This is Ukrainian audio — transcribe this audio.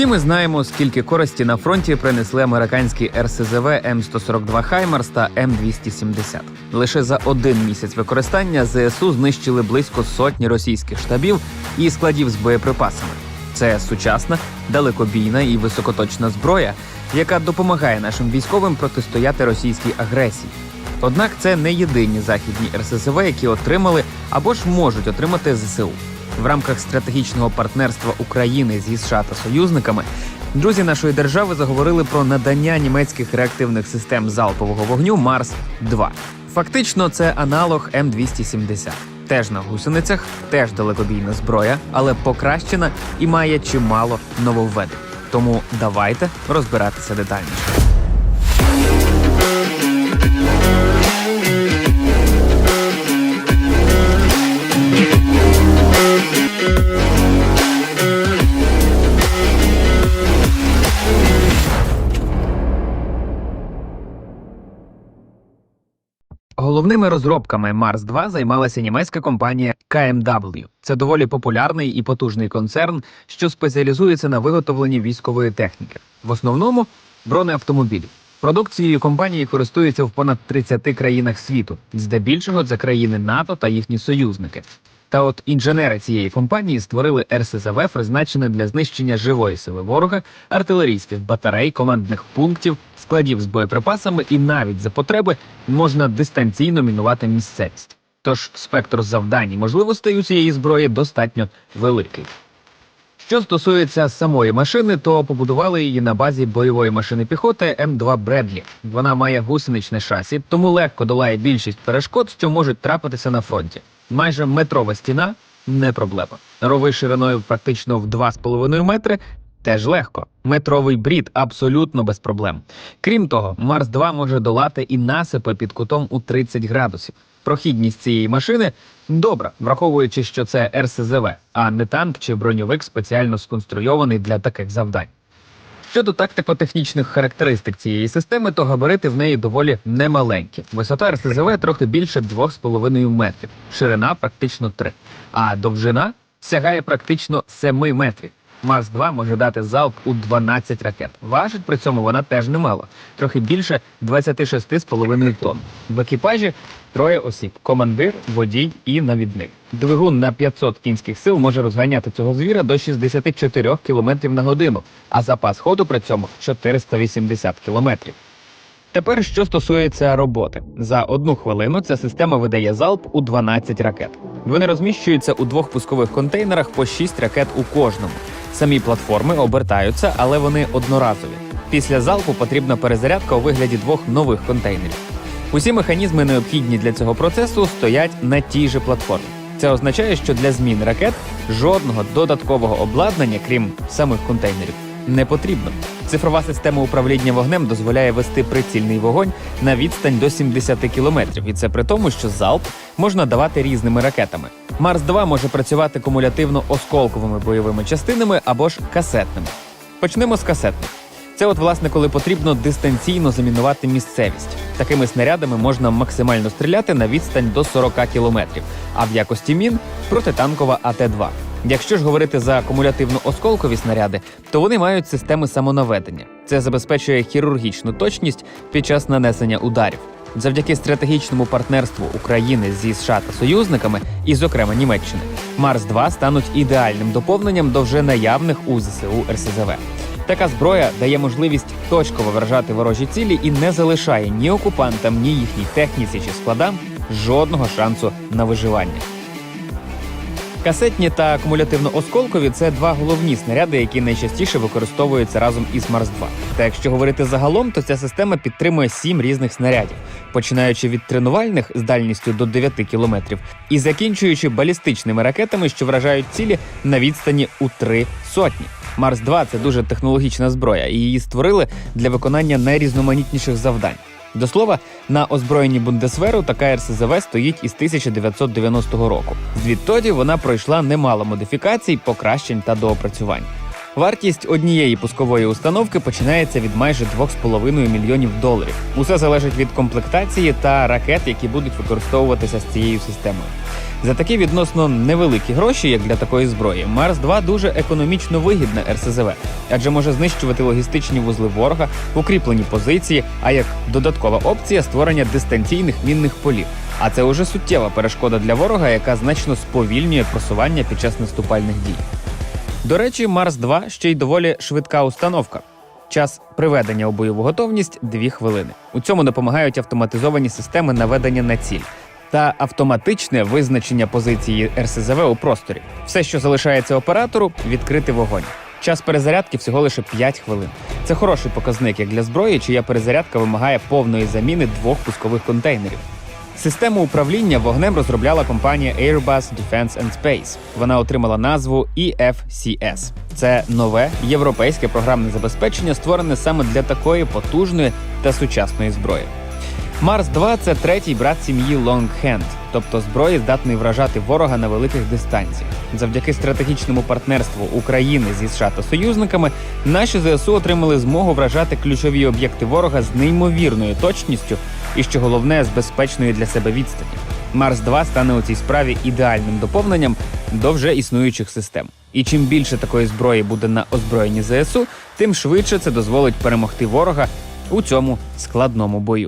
Всі ми знаємо, скільки користі на фронті принесли американські РСЗВ М142 Хаймарс та М270. Лише за один місяць використання ЗСУ знищили близько сотні російських штабів і складів з боєприпасами. Це сучасна, далекобійна і високоточна зброя, яка допомагає нашим військовим протистояти російській агресії. Однак це не єдині західні РСЗВ, які отримали або ж можуть отримати ЗСУ. В рамках стратегічного партнерства України зі США та союзниками друзі нашої держави заговорили про надання німецьких реактивних систем залпового вогню Марс 2 Фактично, це аналог М270. Теж на гусеницях, теж далекобійна зброя, але покращена і має чимало нововведень. Тому давайте розбиратися детальніше. Головними розробками Марс 2 займалася німецька компанія KMW. Це доволі популярний і потужний концерн, що спеціалізується на виготовленні військової техніки, в основному бронеавтомобілів. Продукцією компанії користуються в понад 30 країнах світу, здебільшого це країни НАТО та їхні союзники. Та от інженери цієї компанії створили РСЗВ, призначене для знищення живої сили ворога, артилерійських батарей, командних пунктів, складів з боєприпасами і навіть за потреби можна дистанційно мінувати місцевість. Тож спектр завдань і можливостей у цієї зброї достатньо великий. Що стосується самої машини, то побудували її на базі бойової машини піхоти М2 Бредлі. Вона має гусеничне шасі, тому легко долає більшість перешкод, що можуть трапитися на фронті. Майже метрова стіна не проблема. Рови шириною практично в 2,5 метри. Теж легко. Метровий брід абсолютно без проблем. Крім того, Марс 2 може долати і насипи під кутом у 30 градусів. Прохідність цієї машини добра, враховуючи, що це РСЗВ, а не танк чи броньовик спеціально сконструйований для таких завдань. Щодо тактико-технічних характеристик цієї системи, то габарити в неї доволі немаленькі. Висота РСЗВ трохи більше 2,5 метрів, ширина практично 3, а довжина сягає практично 7 метрів. Марс 2 може дати залп у 12 ракет. Важить при цьому вона теж немало, трохи більше 26,5 тонн. В екіпажі троє осіб: командир, водій і навідник. Двигун на 500 кінських сил може розганяти цього звіра до 64 км на годину, а запас ходу при цьому 480 км. Тепер, що стосується роботи, за одну хвилину ця система видає залп у 12 ракет. Вони розміщуються у двох пускових контейнерах по 6 ракет у кожному. Самі платформи обертаються, але вони одноразові. Після залпу потрібна перезарядка у вигляді двох нових контейнерів. Усі механізми, необхідні для цього процесу, стоять на тій же платформі. Це означає, що для змін ракет жодного додаткового обладнання, крім самих контейнерів, не потрібно. Цифрова система управління вогнем дозволяє вести прицільний вогонь на відстань до 70 кілометрів, і це при тому, що залп можна давати різними ракетами. Марс 2 може працювати кумулятивно-осколковими бойовими частинами або ж касетними. Почнемо з касетних. Це от власне, коли потрібно дистанційно замінувати місцевість. Такими снарядами можна максимально стріляти на відстань до 40 кілометрів, а в якості мін протитанкова АТ-2. Якщо ж говорити за кумулятивно-осколкові снаряди, то вони мають системи самонаведення. Це забезпечує хірургічну точність під час нанесення ударів. Завдяки стратегічному партнерству України зі США та союзниками, і, зокрема, Німеччини, Марс 2 стануть ідеальним доповненням до вже наявних у ЗСУ РСЗВ. Така зброя дає можливість точково вражати ворожі цілі і не залишає ні окупантам, ні їхній техніці чи складам жодного шансу на виживання. Касетні та кумулятивно-осколкові це два головні снаряди, які найчастіше використовуються разом із Марс 2. Та якщо говорити загалом, то ця система підтримує сім різних снарядів, починаючи від тренувальних з дальністю до 9 кілометрів і закінчуючи балістичними ракетами, що вражають цілі на відстані у три сотні. Марс 2 це дуже технологічна зброя, і її створили для виконання найрізноманітніших завдань. До слова, на озброєнні Бундесверу така РСЗВ стоїть із 1990 року. Звідтоді вона пройшла немало модифікацій, покращень та доопрацювань. Вартість однієї пускової установки починається від майже 2,5 мільйонів доларів. Усе залежить від комплектації та ракет, які будуть використовуватися з цією системою. За такі відносно невеликі гроші, як для такої зброї, Марс 2 дуже економічно вигідне РСЗВ, адже може знищувати логістичні вузли ворога, укріплені позиції, а як додаткова опція створення дистанційних мінних полів. А це уже суттєва перешкода для ворога, яка значно сповільнює просування під час наступальних дій. До речі, Марс 2 ще й доволі швидка установка. Час приведення у бойову готовність 2 хвилини. У цьому допомагають автоматизовані системи наведення на ціль та автоматичне визначення позиції РСЗВ у просторі. Все, що залишається оператору, відкрити вогонь. Час перезарядки всього лише 5 хвилин. Це хороший показник як для зброї, чия перезарядка вимагає повної заміни двох пускових контейнерів. Систему управління вогнем розробляла компанія Airbus Defense and Space. Вона отримала назву EFCS. Це нове європейське програмне забезпечення, створене саме для такої потужної та сучасної зброї. Марс 2 це третій брат сім'ї Hand, тобто зброї, здатної вражати ворога на великих дистанціях. Завдяки стратегічному партнерству України зі США та союзниками наші ЗСУ отримали змогу вражати ключові об'єкти ворога з неймовірною точністю і, що головне, з безпечної для себе відстані. Марс 2 стане у цій справі ідеальним доповненням до вже існуючих систем. І чим більше такої зброї буде на озброєнні ЗСУ, тим швидше це дозволить перемогти ворога у цьому складному бою.